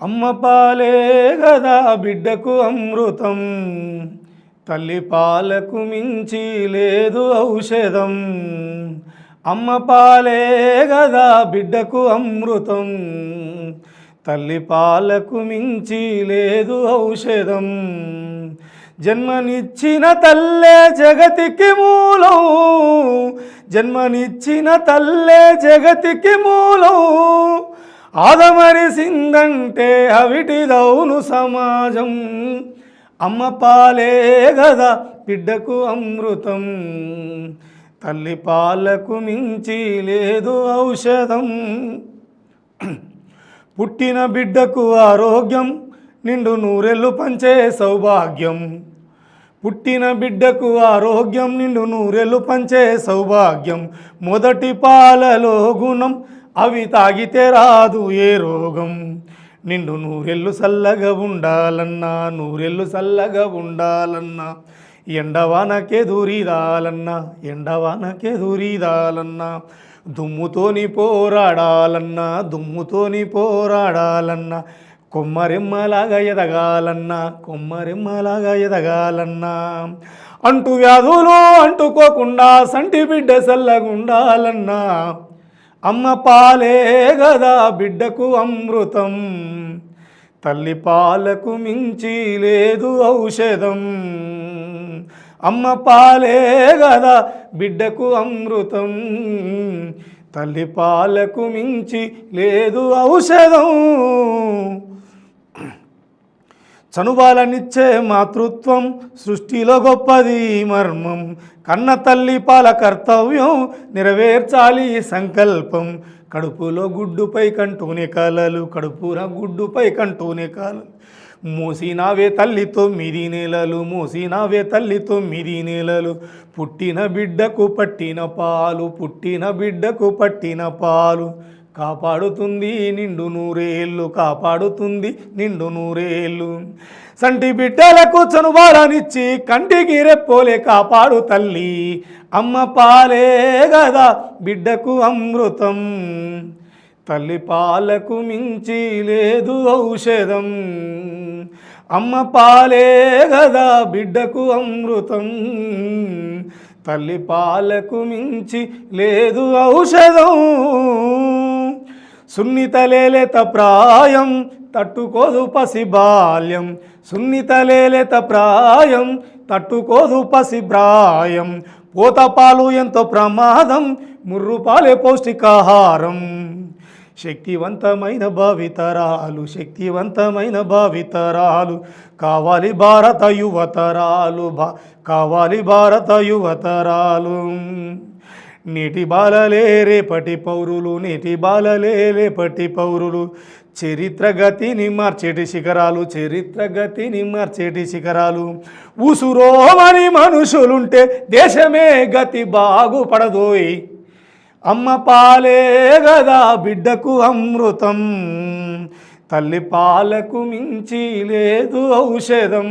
అమ్మ పాలే గదా బిడ్డకు అమృతం తల్లి పాలకు మించి లేదు ఔషధం. అమ్మ పాలే గదా బిడ్డకు అమృతం తల్లి పాలకు మించి లేదు ఔషధం. జన్మనిచ్చిన తల్లే జగతికి మూలం జన్మనిచ్చిన తల్లే జగతికి మూలం. ఆదమరిసిందంటే అవిటిదౌను సమాజం. అమ్మ పాలే గదా బిడ్డకు అమృతం. తల్లి పాలకు మించి లేదు ఔషధం. పుట్టిన బిడ్డకు ఆరోగ్యం నిండు నూరెళ్ళు పంచే సౌభాగ్యం. పుట్టిన బిడ్డకు ఆరోగ్యం నిండు నూరెళ్ళు పంచే సౌభాగ్యం. మొదటి పాలలో గుణం అవి తాగితే రాదు ఏ రోగం? నిండు నూరెళ్ళు చల్లగా ఉండాలన్నా నూరెళ్ళు చల్లగా ఉండాలన్నా ఎండవానకే దూరిదాలన్నా ఎండవానకే దూరిదాలన్నా దుమ్ముతోని పోరాడాలన్నా దుమ్ముతోని పోరాడాలన్నా కొమ్మరెమ్మలాగా ఎదగాలన్నా కొమ్మరెమ్మలాగా ఎదగాలన్నా. అంటు వ్యాధులు అంటుకోకుండా సంటి బిడ్డ చల్లగుండాలన్నా అమ్మ పాలే గదా బిడ్డకు అమృతం. తల్లి పాలకు మించి లేదు ఔషధం. అమ్మ పాలే గదా బిడ్డకు అమృతం. తల్లి పాలకు మించి లేదు ఔషధం. చనుబాలనిచ్చే మాతృత్వం సృష్టిలో గొప్పది మర్మం. కన్న తల్లి పాల కర్తవ్యం నెరవేర్చాలి సంకల్పం. కడుపులో గుడ్డుపై కంటూనే కలలు కడుపున గుడ్డుపై కంటూనే కలలు మోసినావే తల్లి తొమ్మిది నెలలు మోసినావే తల్లి తొమ్మిది నెలలు. పుట్టిన బిడ్డకు పట్టిన పాలు పుట్టిన బిడ్డకు పట్టిన పాలు. కాపాడుతుంది నిండు నూరేళ్ళు కాపాడుతుంది నిండు నూరేళ్ళు. సంటి బిడ్డలకు చనుబాలనిచ్చి కంటికి రెప్పోలే కాపాడు తల్లి. అమ్మ పాలే గదా బిడ్డకు అమృతం. తల్లి పాలకు మించి లేదు ఔషధం. అమ్మ పాలే గదా బిడ్డకు అమృతం. తల్లి పాలకు మించి లేదు ఔషధం. సున్నితలేలేత ప్రాయం తట్టుకోదు పసి బాల్యం. సున్నితలేలేత ప్రాయం తట్టుకోదు పసి ప్రాయం. పోతపాలు ఎంతో ప్రమాదం ముర్రుపాలే పౌష్టికాహారం. శక్తివంతమైన భావితరాలు శక్తివంతమైన భావితరాలు. కావాలి భారత యువతరాలు భా కావాలి భారత యువతరాలు. నేటి బాలలే రేపటి పౌరులు నేటి బాలలే రేపటి పౌరులు. చరిత్ర గతిని మార్చేటి శిఖరాలు చరిత్ర గతిని మార్చేటి శిఖరాలు. ఉసురోమని మనుషులుంటే దేశమే గతి బాగుపడదోయ్. అమ్మ పాలే గదా బిడ్డకు అమృతం. తల్లి పాలకు మించి లేదు ఔషధం.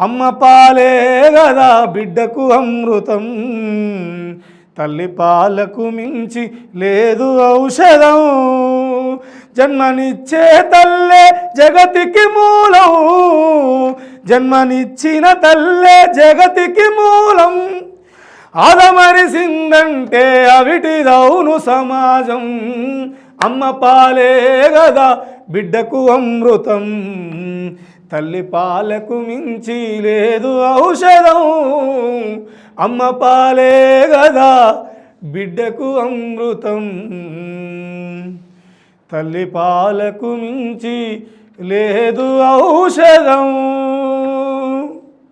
అమ్మ పాలే గదా బిడ్డకు అమృతం. తల్లి పాలకు మించి లేదు ఔషధం. జన్మనిచ్చే తల్లే జగతికి మూలం. జన్మనిచ్చిన తల్లే జగతికి మూలం. ఆదమరిసిందంటే అవిటిదౌను సమాజం. అమ్మ పాలే గదా బిడ్డకు అమృతం. తల్లి పాలకు మించి లేదు ఔషధం. అమ్మ పాలే గదా బిడ్డకు అమృతం. తల్లి పాలకు మించి లేదు ఔషధం.